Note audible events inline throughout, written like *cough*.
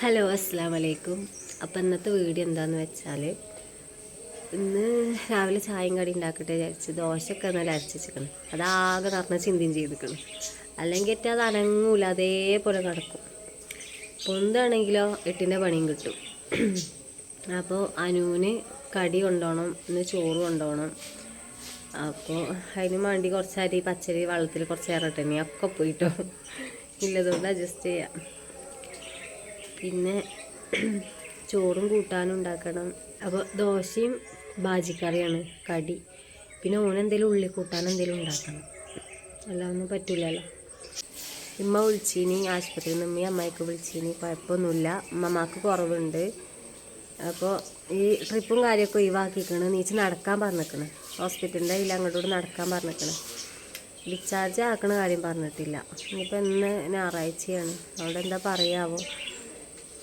Hello അസ്സാം വലൈക്കും അപ്പം ഇന്നത്തെ വീഡിയോ എന്താണെന്ന് വെച്ചാൽ ഇന്ന് രാവിലെ ചായയും കടി ഉണ്ടാക്കട്ടെ വിചാരിച്ച് ദോശയൊക്കെ നല്ല അരച്ച് വെച്ചിരിക്കണം അതാകെ നിറഞ്ഞ ചിന്തയും ചെയ്തിരിക്കണം. അല്ലെങ്കിൽ അത് അനങ്ങൂല അതേപോലെ കിടക്കും പൊന്താണെങ്കിലോ എട്ടിന്റെ പണിയും കിട്ടും. അപ്പോൾ അനുവിന് കടി കൊണ്ടുപോകണം ഇന്ന് ചോറ് കൊണ്ടുപോകണം അപ്പോൾ അതിന് വേണ്ടി കുറച്ച് അരി പച്ചരി വെള്ളത്തിൽ കുറച്ച് ഇറട്ടണി ഒക്കെ പോയിട്ടോ. ഇല്ലതുകൊണ്ട് അഡ്ജസ്റ്റ് ചെയ്യാം. പിന്നെ ചോറും കൂട്ടാനും ഉണ്ടാക്കണം. അപ്പോൾ ദോശയും ബാജിക്കറിയാണ് കടി. പിന്നെ ഓനെന്തേലും ഉള്ളി കൂട്ടാനും എന്തെങ്കിലും ഉണ്ടാക്കണം. അല്ല ഒന്നും പറ്റില്ലല്ലോ ഉമ്മ വിളിച്ചീനി ആശുപത്രിയിൽ നിന്ന് ഉമ്മയും അമ്മയൊക്കെ വിളിച്ചീനി. കുഴപ്പമൊന്നുമില്ല. ഉമ്മമാക്ക് കുറവുണ്ട്. അപ്പോൾ ഈ ട്രിപ്പും കാര്യമൊക്കെ ഒഴിവാക്കിക്കണ്. നീച്ച് നടക്കാൻ പറഞ്ഞിരിക്കണം ഹോസ്പിറ്റലിന്റെ അതിൽ അങ്ങോട്ടോട്ട് നടക്കാൻ പറഞ്ഞിരിക്കണം ഡിസ്ചാർജ് ആക്കണ കാര്യം പറഞ്ഞിട്ടില്ല. ഇനിയിപ്പോൾ ഇന്ന് ഞായറാഴ്ചയാണ്. അവിടെ എന്താ പറയാവോ?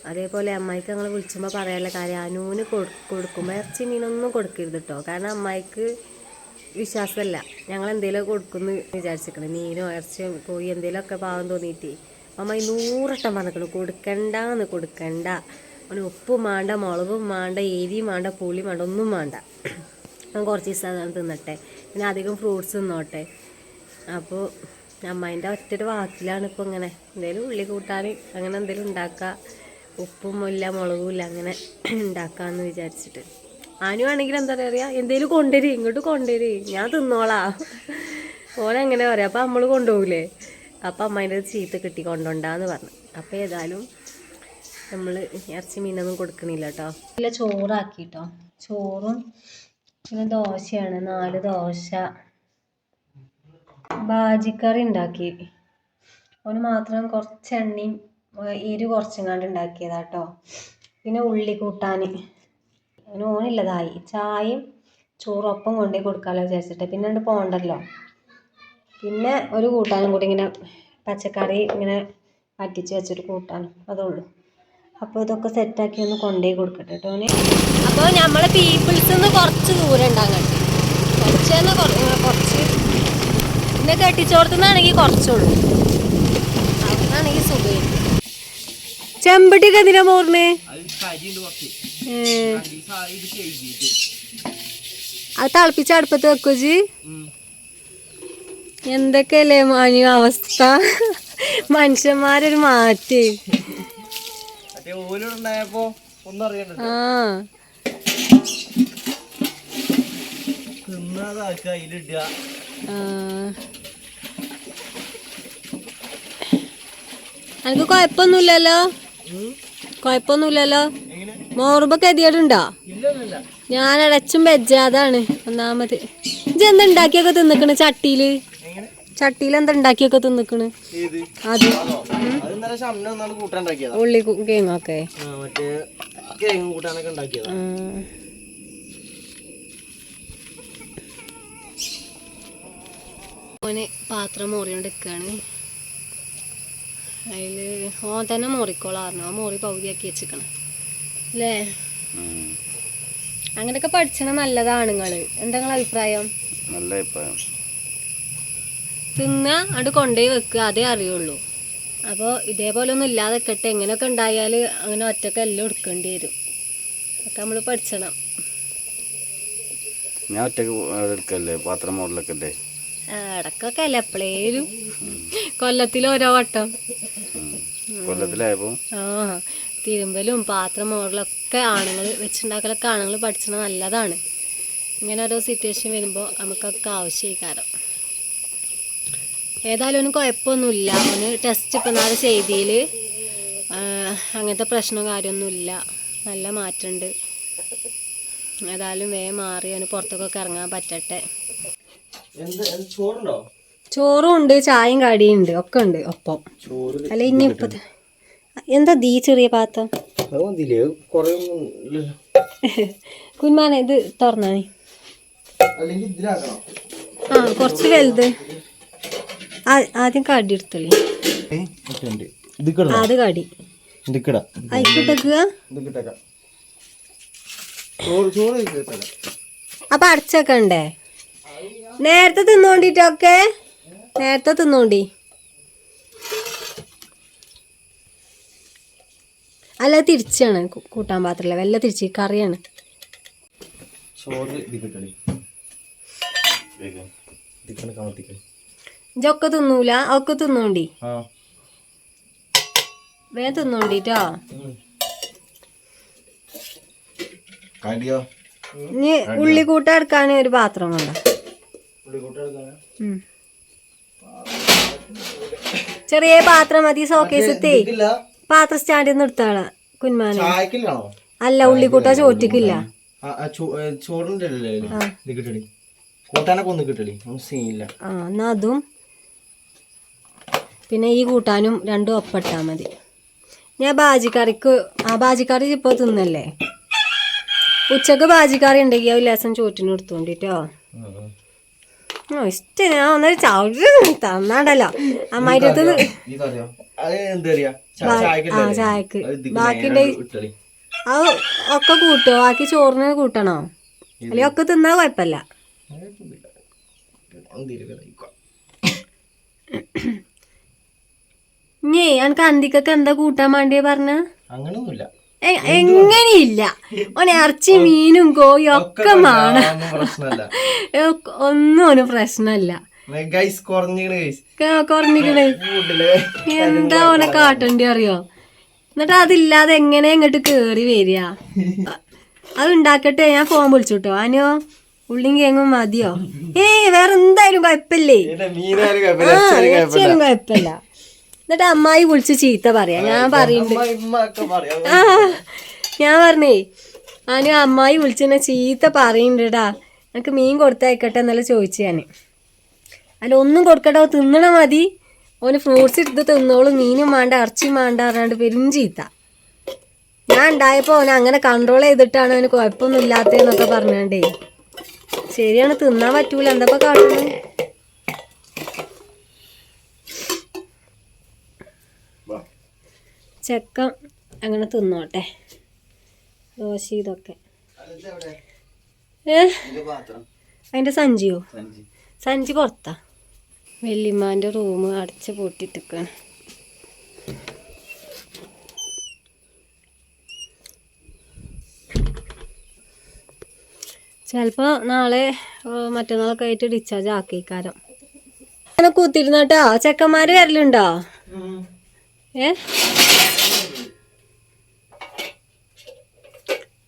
അതേപോലെ അമ്മായിക്ക് ഞങ്ങൾ വിളിച്ചുമ്പോൾ പറയാനുള്ള കാര്യം അനൂന് കൊടു കൊടുക്കുമ്പോൾ ഇറച്ചി മീനൊന്നും കൊടുക്കരുത് കേട്ടോ കാരണം അമ്മായിക്ക് വിശ്വാസമല്ല ഞങ്ങൾ എന്തെങ്കിലും കൊടുക്കുമെന്ന് വിചാരിച്ചിരിക്കണം മീനോ ഇറച്ചിയോ കോഴി എന്തെങ്കിലുമൊക്കെ പാവം തോന്നിയിട്ട് അമ്മായി നൂറട്ടം പറഞ്ഞിരിക്കണം കൊടുക്കണ്ടെന്ന് കൊടുക്കണ്ട. അവന് ഉപ്പും വേണ്ട മുളകും വേണ്ട എരിയും വേണ്ട പുളിയും വേണ്ട ഒന്നും വേണ്ട ഞാൻ കുറച്ച് ദിവസം തിന്നട്ടെ. പിന്നെ അധികം ഫ്രൂട്ട്സ് തിന്നോട്ടെ. അപ്പോൾ അമ്മായിന്റെ ഒറ്റൊരു വാക്കിലാണ് ഇപ്പോൾ ഇങ്ങനെ. എന്തെങ്കിലും ഉള്ളി കൂട്ടാൻ അങ്ങനെ എന്തെങ്കിലും ഉണ്ടാക്കുക ഉപ്പും ഇല്ല മുളകും ഇല്ല അങ്ങനെ ഉണ്ടാക്കാമെന്ന് വിചാരിച്ചിട്ട്. ആനു ആണെങ്കിൽ എന്താ പറയുക എന്തേലും കൊണ്ടുവരി ഇങ്ങോട്ട് കൊണ്ടുവരി ഞാൻ തിന്നോളാ. ഓനങ്ങനെ പറയാം അപ്പം നമ്മൾ കൊണ്ടുപോകില്ലേ അപ്പം അമ്മേന്റെ ചീത്ത കിട്ടി കൊണ്ടുണ്ടാന്ന് പറഞ്ഞു. അപ്പം ഏതായാലും നമ്മൾ ഇറച്ചി മീനൊന്നും കൊടുക്കണില്ല കേട്ടോ ഇല്ല ചോറാക്കിട്ടോ. ചോറും പിന്നെ ദോശയാണ് നാല് ദോശ. ബാജിക്കറി ഉണ്ടാക്കി. ഓന് മാത്രം കുറച്ച് എണ്ണയും എരി ഉണ്ടാക്കിയതാ കേട്ടോ പിന്നെ ഉള്ളി കൂട്ടാൻ ഓനില്ലതായി. ചായയും ചോറും ഒപ്പം കൊണ്ടുപോയി കൊടുക്കാമല്ലോ വിചാരിച്ചിട്ട്. പിന്നെ ഉണ്ട് പോകണ്ടല്ലോ പിന്നെ ഒരു കൂട്ടാനും കൂടി ഇങ്ങനെ പച്ചക്കറി ഇങ്ങനെ വറ്റിച്ച് വെച്ചിട്ട് കൂട്ടാനും. അതേ ഉള്ളൂ അപ്പോൾ ഇതൊക്കെ സെറ്റാക്കി ഒന്ന് കൊണ്ടുപോയി കൊടുക്കട്ടെ കേട്ടോ അപ്പോൾ നമ്മൾ പീപ്പിൾസ് നിന്ന് കുറച്ച് ദൂരം ഉണ്ടാകട്ടെ കുറച്ച് കുറച്ച്. പിന്നെ കെട്ടിച്ചോടത്തുനിന്നാണെങ്കിൽ കുറച്ചുള്ളൂ. ചെമ്പട്ടിക്ക് എന്തിനാ മോറിന്? അത് തിളപ്പിച്ച അടുപ്പത്ത് വെക്കുജി എന്തൊക്കെയല്ലേ മാനു അവസ്ഥ? മനുഷ്യന്മാരൊരു മാറ്റി. എനിക്ക് കൊഴപ്പൊന്നുമില്ലല്ലോ ആ കുഴപ്പമൊന്നുമില്ലല്ലോ? കുഴപ്പമൊന്നുമില്ലല്ലോ. എങ്ങനെ മോറുമ്പോ ഗതികേടുണ്ടോ ഞാൻ അടച്ചും വെജാതാണ്. ഒന്നാമത് ഇജ്ജ് എന്താ ഉണ്ടാക്കിയൊക്കെ തിന്നിക്കണ് ചട്ടിയിൽ? ചട്ടിയിൽ എന്താ ഉണ്ടാക്കിയൊക്കെ തിന്നിക്കണ്? അത്. ഉള്ളി കേങ്ങൊക്കെ ഓന് പാത്രം മോറിയോണ്ട് നിൽക്കുകയാണ് അതിൽ ഓൻ തന്നെ മോറിക്കോളായിരുന്നു ആ മോറി പകുതിയാക്കി വെച്ചിക്കണം. അല്ലേ അങ്ങനെയൊക്കെ പഠിച്ചണ നല്ലതാണ് നിങ്ങൾ. എന്താ നിങ്ങളെ അഭിപ്രായം? നല്ല അഭിപ്രായം. തിന്ന അത് കൊണ്ടേ വെക്കുക അതേ അറിയുള്ളൂ. അപ്പോൾ ഇതേപോലെ ഒന്നും ഇല്ലാതെ കെട്ടെ എങ്ങനെയൊക്കെ ഉണ്ടായാൽ അങ്ങനെ ഒറ്റയ്ക്ക് എല്ലാം എടുക്കേണ്ടി വരും. അതൊക്കെ നമ്മൾ പഠിച്ചണം. ഞാൻ ഒറ്റയ്ക്ക് എടുക്കല്ലേ? പാത്രം മോഡലൊക്കെ ഇടക്കൊക്കെ അല്ല എപ്പോഴേലും കൊല്ലത്തിൽ ഓരോ വട്ടം. കൊല്ലത്തിലായപ്പോ ആ തിരുമ്പലും പാത്രം മോറിലൊക്കെ ആണുങ്ങൾ വെച്ചുണ്ടാക്കലൊക്കെ ആണുങ്ങൾ പഠിച്ചത് നല്ലതാണ്. ഇങ്ങനെ ഓരോ സിറ്റുവേഷൻ വരുമ്പോൾ നമുക്കൊക്കെ ആവശ്യമായിക്കാരം ഏതായാലും ഒന്നും കുഴപ്പമൊന്നുമില്ല. അവന് ടെസ്റ്റ് ഇപ്പം നാളെ ചെയ്തിയിൽ അങ്ങനത്തെ പ്രശ്നവും കാര്യമൊന്നുമില്ല. നല്ല മാറ്റമുണ്ട്. ഏതായാലും വേ മാറി അവന് പുറത്തൊക്കെ ഇറങ്ങാൻ പറ്റട്ടെ. ചോറും ഉണ്ട് ചായയും കടിയും ഉണ്ട് ഒക്കെ ഉണ്ട് ഒപ്പം. അല്ലെ അല്ല ഇനി ഇപ്പത്തെ എന്താ ദീ ചെറിയ പാത്രം കുഞ്ഞാനെ ഇത് തുറന്നാണേ. ആ കുറച്ച് വലുത്. ആദ്യം കടി കിടണം അത് കടി. അപ്പൊ കിട ഉണ്ടേ നേരത്തെ തിന്നോണ്ടിട്ടൊക്കെ? നേരത്തെ തിന്നോണ്ടി. അല്ല തിരിച്ചാണ്. കൂട്ടാൻ പാത്രമല്ല വെല്ല തിരിച്ച് കറിയാണ്. ഇതൊക്കെ തിന്നൂല? ഒക്കെ തിന്നോണ്ടി? ആ. വേഗം തിന്നോണ്ടിട്ടോ ഇനി ഉള്ളി കൂട്ട എടുക്കാൻ ഒരു പാത്രം വേണ്ട. ചെറിയ പാത്രം മതി സോക്കേസത്തെ ഇതില്ല. പാത്രം സ്റ്റാൻഡിൽ നിന്ന് എടുത്താളാ കുന്മാന ചായക്കില്ലാണോ? അല്ല ഉള്ളിക്കൂട്ട ചോറ്റിക്കില്ല. ആ, ആ, ചോ- ഏ, ചോറിന്റെ അല്ലേ കിട്ടടി. കൂട്ടാനൊക്കെ ഒന്ന് കിട്ടടി. സീനില്ല ആ എന്നാ അതും. പിന്നെ ഈ കൂട്ടാനും രണ്ടും ഒപ്പിട്ടാ മതി. ഞാൻ ബാജിക്കറിക്ക് ആ ബാജിക്കറി ഇപ്പോൾ തിന്നല്ലേ? ഉച്ചയ്ക്ക് ബാജിക്കറി ഉണ്ടെങ്കിൽ ആ ലേസം ചോറ്റിന് എടുത്തോണ്ടിട്ടോ ആ ഇഷ്ടം. ഞാൻ ഒന്നൊരു ചവിട്ടി തന്നാണ്ടല്ലോ. അമ്മായിന്റെ ആ ചായക്ക്. ബാക്കിന്റെ അത് ഒക്കെ കൂട്ടോ? ബാക്കി ചോറിന് കൂട്ടണോ? അല്ലെങ്കിൽ ഒക്കെ തിന്നാ കുഴപ്പമില്ല? ഇനി അനക്ക് അന്തിക്കൊക്കെ എന്താ കൂട്ടാൻ വേണ്ടിയ പറഞ്ഞ? അങ്ങനൊന്നുമില്ല. എങ്ങനെയില്ല? ഓൻ ഇറച്ചി മീനും കോയും ഒക്കെ വേണം ഒന്നും ഒന്നും പ്രശ്നമല്ല. *laughs* ഗൈസ് കുറഞ്ഞിക്കണ് ഗൈസ് ക- കുറഞ്ഞിക്കണ്. എന്താ ഓനെ കാട്ടണ്ടി അറിയോ? എന്നിട്ട് അതില്ലാതെ എങ്ങനെ ഇങ്ങോട്ട് കേറി വരിക? അത് ഉണ്ടാക്കട്ടെ ഞാൻ ഫോൺ വിളിച്ചുട്ടോ. അനിയോ ഉള്ളിയും കേങ്ങും മതിയോ? ഏയ് വേറെ എന്തായാലും കുഴപ്പമില്ലേ? കുഴപ്പമില്ല എന്നിട്ട് അമ്മായി വിളിച്ച് ചീത്ത പറയാ. ഞാൻ പറയുന്നുണ്ട് ആ ഞാൻ പറഞ്ഞേ ആനു അമ്മായി വിളിച്ചെന്നെ ചീത്ത പറയണ്ടടാ. എനിക്ക് മീൻ കൊടുത്തയക്കട്ടെ എന്നല്ല ചോദിച്ചു ഞാൻ അല്ല ഒന്നും കൊടുക്കട്ടോ തിന്നണ മതി. ഓന് ഫ്രൂട്ട്സ് എടുത്ത് തിന്നോളൂ മീനും വേണ്ട ഇറച്ചിയും വേണ്ട പറഞ്ഞാണ്ട് പെരും ചീത്ത. ഞാൻ ഉണ്ടായപ്പോൾ ഓനെ അങ്ങനെ കൺട്രോൾ ചെയ്തിട്ടാണ് അവന് കുഴപ്പമൊന്നും ഇല്ലാത്തതെന്നൊക്കെ പറഞ്ഞാണ്ടേ. ശരിയാണ് തിന്നാൻ പറ്റൂല. എന്താ കാണുന്നത് ചെക്ക അങ്ങനെ തിന്നോട്ടെ. ദോശ ഇതൊക്കെ. ഏ? അതിന്റെ സഞ്ചിയോ? സഞ്ചി പുറത്താ. വല്യമ്മാന്റെ റൂം അടച്ച് പൂട്ടിട്ടിക്കാണ് ചിലപ്പോൾ നാളെ മറ്റന്നാളൊക്കെ ആയിട്ട് ഡിസ്ചാർജ് ആക്കിക്കാരം അങ്ങനെ കൂത്തിരുന്നോട്ടോ ചെക്കന്മാർ വരലുണ്ടോ? ഏ?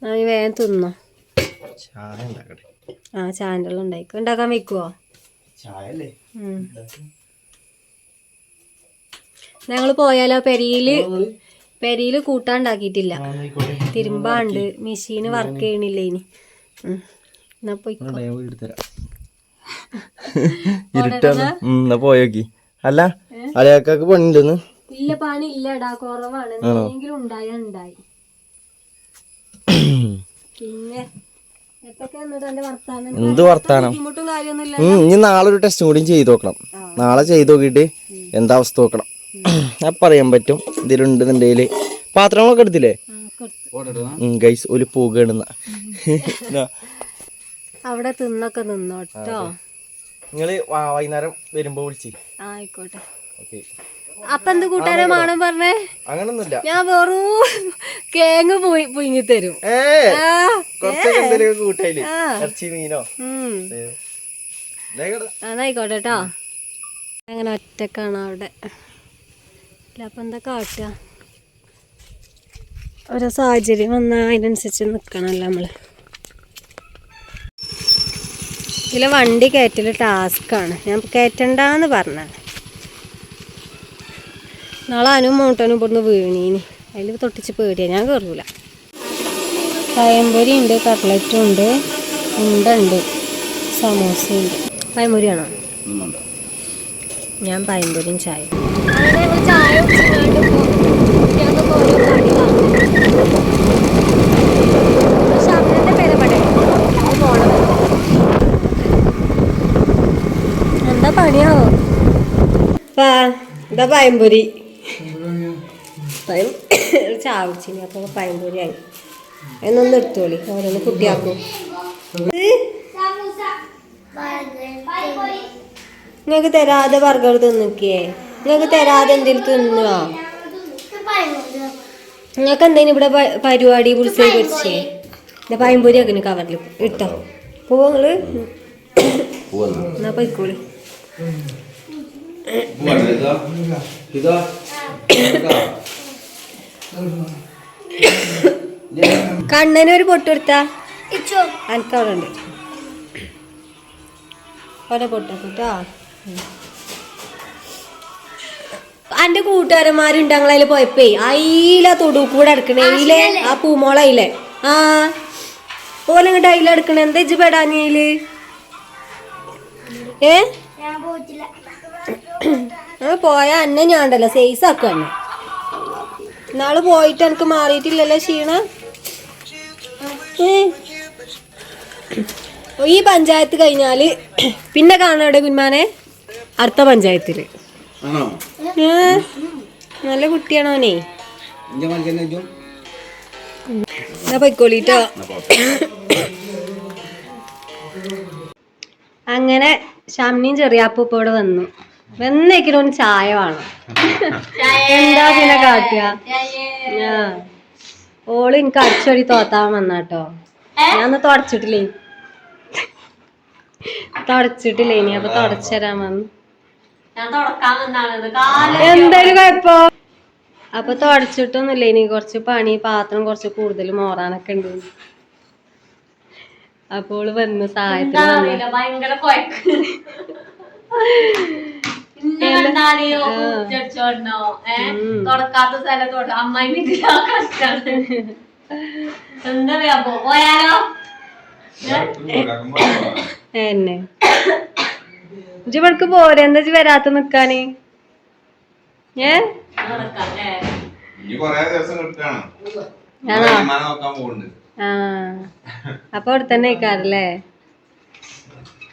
നീ വേഗം തിന്നോ. ആ ചായ ഉണ്ടായിക്കോ ഉണ്ടാക്കാൻ വെക്കുവോ? ചായ ഞങ്ങൾ പോയാലോ? പെരിയിൽ പെരിയിൽ കൂട്ടാണ്ടാക്കിയിട്ടില്ല തിരുമ്പാണ്ട്. മെഷീന് വർക്ക് ചെയ്യണില്ല ഇനി. എന്നാ പോയി *laughs* ഇരുട്ടാണ്. എന്നാ? പോയോക്കി അല്ല അലയാക്കാക്ക് പണിണ്ടെന്ന് ഇല്ല പണി ഇല്ലടാ കുറവാണ്. എന്തെങ്കിലും ഉണ്ടായാ ഉണ്ടായി. *clears throat* പിന്നെ? എന്ത് വർത്താനം? ഇനി നാളെ ഒരു ടെസ്റ്റ് കൂടി ചെയ്ത് നോക്കണം. നാളെ ചെയ്ത് നോക്കിയിട്ട് എന്താ അവസ്ഥ നോക്കണം. അപ്പം അറിയാൻ പറ്റും. ഇതിലുണ്ടെന്നുണ്ടെങ്കിൽ പാത്രങ്ങളൊക്കെ എടുത്തില്ലേ? ഗൈസ് ഒരു പൂകേടുന്ന *laughs* അവിടെ തിന്നൊക്കെ നിന്നോട്ടോ. നിങ്ങൾ വൈകുന്നേരം വരുമ്പോ വിളിച്ചേ ആയിക്കോട്ടെ. ഓക്കെ. അപ്പൊ എന്ത് കൂട്ടാനാ മാണം പറഞ്ഞേ? അങ്ങനൊന്നുമില്ല. ഞാൻ വെറും കേങ്ങ് പോയി പുഴുങ്ങി തരും. കൂട്ടായില്ലേ. ഇറച്ചി മീനോ? അതായിക്കോട്ടെ കേട്ടോ അങ്ങനെ ഒറ്റക്കാണ് അവിടെ. അപ്പൊ അപ്പം എന്താ കാട്ടുക ഓരോ സാഹചര്യം വന്നാൽ അതിനനുസരിച്ച് നിൽക്കണമല്ലോ നമ്മൾ ഇതിലെ വണ്ടി കയറ്റൽ ടാസ്ക്കാണ്. ഞാൻ കയറ്റണ്ടെന്ന് പറഞ്ഞാണ് നാളെ അനു മോട്ടനും ഇവിടുന്ന് വീണീനി. അതിൽ തൊട്ടിച്ച് പേടിയാ. ഞാൻ കയറൂല പയമ്പൊരി ഉണ്ട് കട്ട്ലറ്റും ഉണ്ട് ഉണ്ട ഉണ്ട്. സമോസയുണ്ട് പയമ്പൊരിയാണോ ഒന്നുണ്ട് ഞാൻ പയമ്പൊരിയും ചായ എന്താ പണിയാവോ? എന്താ പയമ്പൊരി പയം *coughs* ചാവിച്ചിനി. അപ്പോൾ പയം ആയി എന്നൊന്ന് എടുത്തോളി. ഓരോന്ന് കുട്ടിയാക്കും. നിങ്ങൾക്ക് തരാതെ ബർഗർ തിന്നിക്കേ നിങ്ങൾക്ക് തരാതെ എന്തെങ്കിലും തിന്നുവാ? നിങ്ങൾക്ക് എന്തെങ്കിലും ഇവിടെ പരിപാടി പുളിസേ പൊരിച്ചേ? എന്റെ പയമ്പൂരി അങ്ങനെ കവറിൽ ഇട്ടോ. പോവാ നിങ്ങൾ എന്നാ പോയിക്കോളി. കണ്ണന് ഒരു പൊട്ട് കൊടുത്താ? അനക്കവിടെ ഉണ്ട്. ഓരോ പൊട്ടെടുത്തോ പൊട്ടാ അന്റെ കൂട്ടുകാരന്മാരുണ്ട് ഞങ്ങളതിൽ പോയപ്പേ. അയില തൊടു അടുക്കണേ. അയിലെ ആ പൂമോള അയിലെ. ആ. ഓല ഇങ്ങോട്ട് അയില എടുക്കണേ എന്താ ഇജ്ജ് പെടാനിയിൽ ഏ? ആ പോയാ അന്നെ ഞാണ്ടല്ലോ. സൈസ് ആക്കുക എന്നെ നാൾ പോയിട്ട് എനിക്ക് മാറിയിട്ടില്ലല്ലോ ക്ഷീണ ഈ പഞ്ചായത്ത് കഴിഞ്ഞാൽ പിന്നെ കാണാടെ കുന്മാനെ അടുത്ത പഞ്ചായത്തിൽ. നല്ല മനുഷ്യനെ ഇജ്ജും? ഞാൻ പൊയ്ക്കോളിട്ടോ. അങ്ങനെ ഷമ്മിയും ചെറിയാപ്പൂപ്പോടെ ഇവിടെ വന്നു. ഒന്ന് ചായ വേണം. എന്താ പിന്നെ കാട്ടുക? ആ. ഓൾ എനിക്ക് അടിച്ചൊടി തോത്താൻ വന്നാട്ടോ. ഞാൻ ഒന്ന് തുടച്ചിട്ടില്ലേ? തുടച്ചിട്ടില്ലേ ഇനി അപ്പൊ തുടച്ചരാൻ വന്നു. എന്തായാലും കുഴപ്പോ? അപ്പൊ തുടച്ചിട്ടൊന്നുമില്ല. ഇനി കുറച്ച് പണി പാത്രം കുറച്ച് കൂടുതൽ മോറാനൊക്കെ ഉണ്ട്. അപ്പോൾ വന്ന് സഹായത്തിന് ഭയങ്കര കൊയക്ക് ഇന്നെ കണ്ടാൽ കുറ്റടിച്ചോടണോ ഏ? തുടക്കാത്ത സ്ഥലത്തോട്ട് അമ്മായി വീട്ടിലാ കഷ്ടാണ് എന്താ പറയാ പോ- പോയാലോ എന്നെ. ഇജ്ജ് ഇവിടക്ക് പോരെ. എന്താ ഇജ്ജ് വരാത്ത നിക്കാന്? ഏ? നടക്കാം. ഏ? ഇനി കൊറേ ദിവസം കിട്ടുകയാണ് ആണോ? തീരുമാനം നോക്കാൻ പോകുന്നുണ്ട് ആ. അപ്പൊ അവിടെ തന്നെ നിക്കാറല്ലേ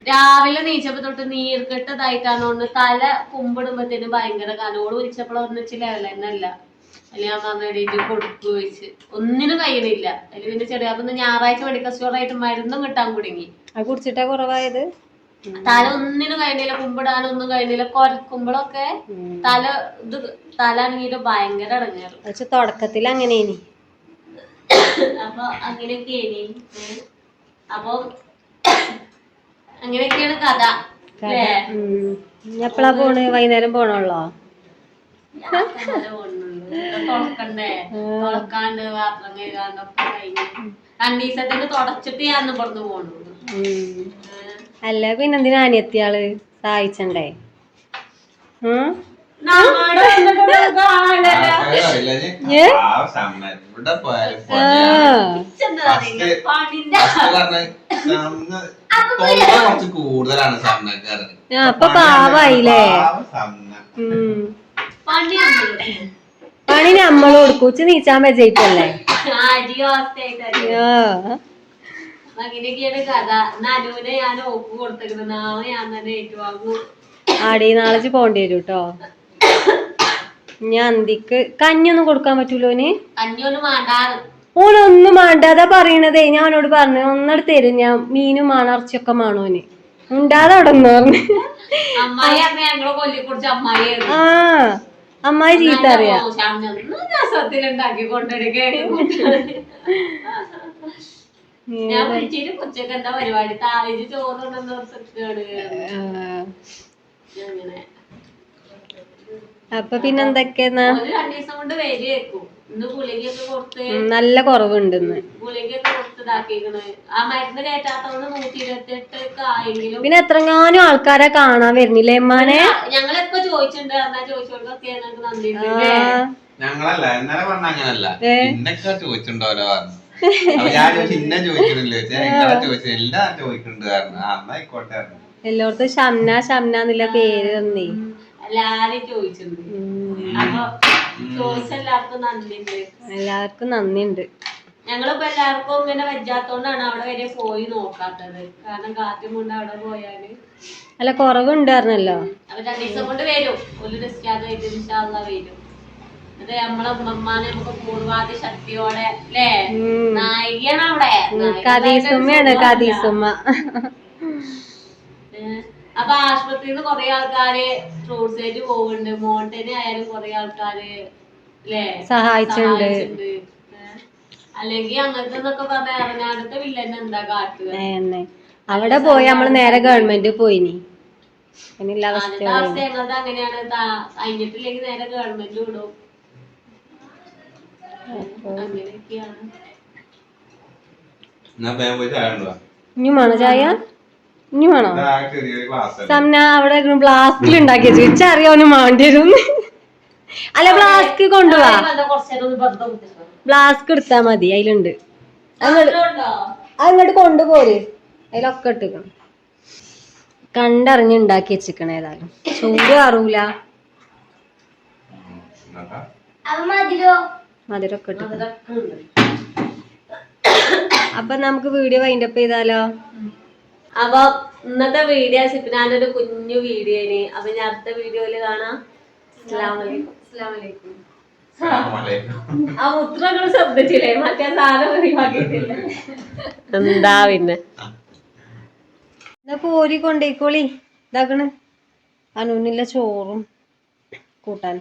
രാവിലെ നീച്ചപ്പോ തൊട്ട് നീർക്കെട്ടതായിട്ടാണ് ഒന്ന് തല കുമ്പിടുമ്പത്തേന് ഭയങ്കര കനോട് വിളിച്ചപ്പോൾ ഒന്നിച്ച് ലെവൽ എന്നല്ല അല്ലെ ഞാൻ പറഞ്ഞിട്ട് കൊടുത്തു വെച്ച് ഒന്നിനും കഴിയണില്ല. അതിൽ പിന്നെ ചെറിയ അപ്പൊ ഞായറാഴ്ച മെഡിക്കൽ സ്റ്റോറായിട്ട് മരുന്നും കിട്ടാൻ കുടുങ്ങി. അത് കുടിച്ചിട്ടാ കുറവായത്? തല ഒന്നിനും കഴിഞ്ഞില്ല കുമ്പിടാനൊന്നും കഴിഞ്ഞില്ല കൊരക്കുമ്പോഴൊക്കെ തല ഇത് തല ആണെങ്കിൽ ഭയങ്കര അടങ്ങാറ് തുടക്കത്തിൽ അങ്ങനെ ഇനി അപ്പൊ അങ്ങനെയൊക്കെ ഇനി അപ്പൊ അങ്ങനെയൊക്കെയാണ് കഥ എപ്പോഴാ പോണ്? വൈകുന്നേരം പോണുള്ളോ? പാത്രം കഴുകാണ്ടൊക്കെ കഴിഞ്ഞു. തുടച്ചിട്ട് ഞാൻ പോണു അല്ല പിന്നെന്തിനാ അനിയത്തിയാൾ സഹായിച്ചണ്ടേ? ഉം? കുറച്ച് കൂടുതലാണ് അപ്പൊ പാവായില്ലേ. പണി നമ്മൾ കൊടുക്കും. ഉച്ച നീച്ചാൻ വെച്ചല്ലേ അങ്ങനെയൊക്കെയാണ് കഥ. നനുവിനെ ഞാൻ ഒപ്പ് കൊടുത്തിരുന്നു നാളെ ഞാൻ തന്നെ ഏറ്റുവാങ്ങും. ആടി നാളെ പോണ്ടി വരും കേട്ടോ ഞാൻ അന്തിക്ക് കഞ്ഞൊന്നും കൊടുക്കാൻ പറ്റൂലോന് ഓനൊന്നും വേണ്ട അതാ പറയണതേ. ഞാൻ അവനോട് പറഞ്ഞു ഒന്നെടുത്ത് തരും. ഞാൻ മീനും മാണർച്ചൊക്കെ മാണോന് ഉണ്ടാതെ അവിടെ നിന്ന് പറഞ്ഞു. ആ അമ്മായി ചീത്ത അറിയാ ഞാൻ വിളിച്ചിട്ട് കൊച്ചൊക്കെ എന്താ പരിപാടി? താഴേക്ക് ചോറുണ്ടെന്ന് അങ്ങനെ അപ്പൊ പിന്നെന്തൊക്കെയാ ഒരു രണ്ടു ദിവസം കൊണ്ട് വേലി വെക്കും ഇന്ന് ഗുളികയൊക്കെ കൊടുത്ത് നല്ല ആയെങ്കിലും പിന്നെ എത്രങ്ങാനും ആൾക്കാരെ കാണാൻ വരുന്നില്ലേ എമ്മാനെ ഞങ്ങളെപ്പോ ചോദിച്ചിട്ടുണ്ട്? ഞങ്ങളല്ല പറഞ്ഞ അങ്ങനല്ല? ഇന്നൊക്കെ ചോദിച്ചിട്ടുണ്ടോ അപ്പൊ ഞാൻ ചോദിച്ചു ഇന്ന ചോദിക്കണില്ല? ചോദിച്ചാൽ ചോദിച്ചു എല്ലാം ചോദിക്കുന്നുണ്ട് കാരണം എല്ലായിടത്തും ഷംന ഷംന എന്നുള്ള പേര് തന്നേ. എല്ലാരും ചോദിച്ചിട്ടുണ്ട്. അപ്പൊ നന്ദിയുണ്ട്. എല്ലാവർക്കും നന്ദിയുണ്ട്. ഞങ്ങളിപ്പോ എല്ലാവർക്കും ഇങ്ങനെ വെച്ചാത്തോണ്ടാണ് അവിടെ വരെ പോയി നോക്കാത്തത്. കാരണം കാറ്റും കൊണ്ട് അവിടെ പോയാൽ. അല്ല കുറവുണ്ടായിരുന്നല്ലോ. അപ്പൊ രണ്ടു ദിവസം കൊണ്ട് വരും. ഒരു ഡിസ്ചാർജ് ആയിട്ട് ഇൻഷാല്ല വരും. അത് നമ്മളെ നമുക്ക് ശക്തിയോടെ അല്ലേ. നായികയാണ് അവിടെ. കദീസുമ്മയാണ് കദീസുമ്മ. അപ്പൊ ആശുപത്രിയിൽ നിന്ന് കുറെ ആൾക്കാര് ആയിട്ട് പോകുന്നുണ്ട് മോട്ടന് ആയാലും കുറെ ആൾക്കാര് ല്ലേ? സഹായിച്ചിട്ടുണ്ട് അല്ലെങ്കിൽ അങ്ങനത്തെ എന്നൊക്കെ പറഞ്ഞ എറണാകുളത്തെ വില്ലൻ എന്താ കാട്ടുക അവിടെ പോയി നമ്മൾ നേരെ ഗവൺമെന്റ് പോയിനി. അവസ്ഥ അങ്ങനെയാണ് കഴിഞ്ഞിട്ടില്ലെങ്കിൽ നേരെ ഗവൺമെന്റ് വിടും. അങ്ങനെയൊക്കെയാണ്. ഇനി വേണോ ചായ? ഇനി വേണോ? സമന അവിടെ ബ്ലാസ്കിൽ ഉണ്ടാക്കി വെച്ചു. ഇച്ചറിയാവുന്ന മാണ്ടി വരും. അല്ല ബ്ലാസ്ക് കൊണ്ടുപോവാ ബ്ലാസ്ക് എടുത്താ മതി അതിലുണ്ട്? അങ്ങോട്ട് കൊണ്ടുപോര്. അതിലൊക്കെ ഇട്ടിക്കണം. കണ്ടറിഞ്ഞ് ഉണ്ടാക്കി വെച്ചിക്കണ ഏതായാലും. ചൂട് അറിയൂല മധുരൊക്കെ മധുരമൊക്കെ. അപ്പൊ നമുക്ക് വീഡിയോ വൈൻഡപ്പ് ചെയ്താലോ? അപ്പൊ ഇന്നത്തെ വീഡിയോ സിപ്പിനാന്റെ ഒരു കുഞ്ഞു വീഡിയോ ആണ്. അപ്പൊ ഞാൻ അടുത്ത വീഡിയോയിൽ കാണാം. ആ മുത്രങ്ങൾ ശ്രദ്ധിച്ചില്ലേ? മറ്റേ സാധനം ഒഴിവാക്കിയിട്ടില്ല എന്താ പിന്നെ? പോരി കൊണ്ടേക്കോളി. ഇതാക്കണ്. അനുവിനുള്ള ചോറും കൂട്ടാൻ.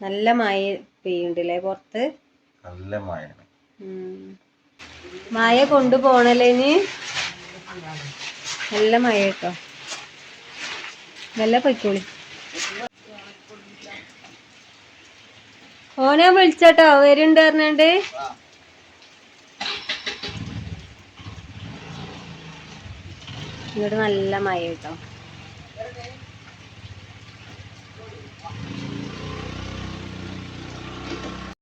നല്ല മഴ പെയ്യുണ്ടല്ലേ പുറത്ത്? നല്ല. മഴ കൊണ്ടുപോണല്ലേ ഇനി? നല്ല മഴ കേട്ടോ നല്ല പൊയ്ക്കോളി. ഓനെ വിളിച്ചോട്ടോ. വരുന്നുണ്ട് പറഞ്ഞണ്ട്. ഇങ്ങോട്ട് നല്ല മഴ കേട്ടോ